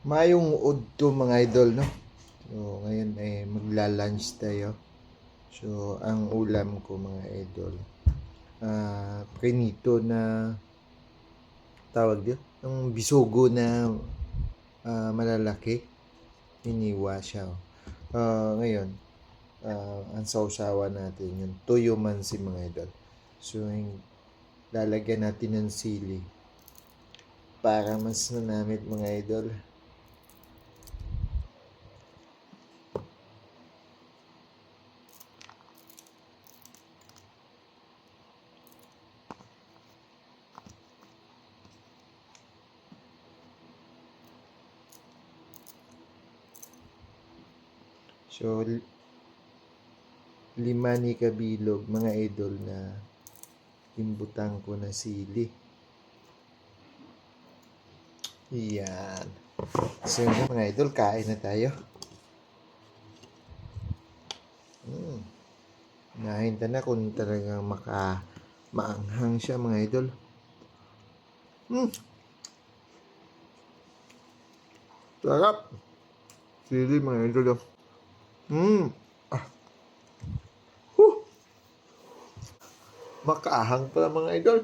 Mayong udto mga idol, no? So, ngayon ay magla-lunch tayo. So, ang ulam ko mga idol, ah prinito na tawag yun, yung bisugo na ah, malalaki. Hiniwa siya. oh. Ah, ngayon, ah, ang sausawa natin yung tuyo man si mga idol. So, yung lalagyan natin ng sili para mas nanamit mga idol. So, li- lima ni kabilog, mga idol na imbutang ko na sili. Yan. So, yun mga idol, kain na tayo. Hmm. Nahinta na kung talagang maka maanghang siya, mga idol. Hmm. Sarap. Sili, mga idol. oh. Hmm. Ah. Huh. Makaahang pala mga idol.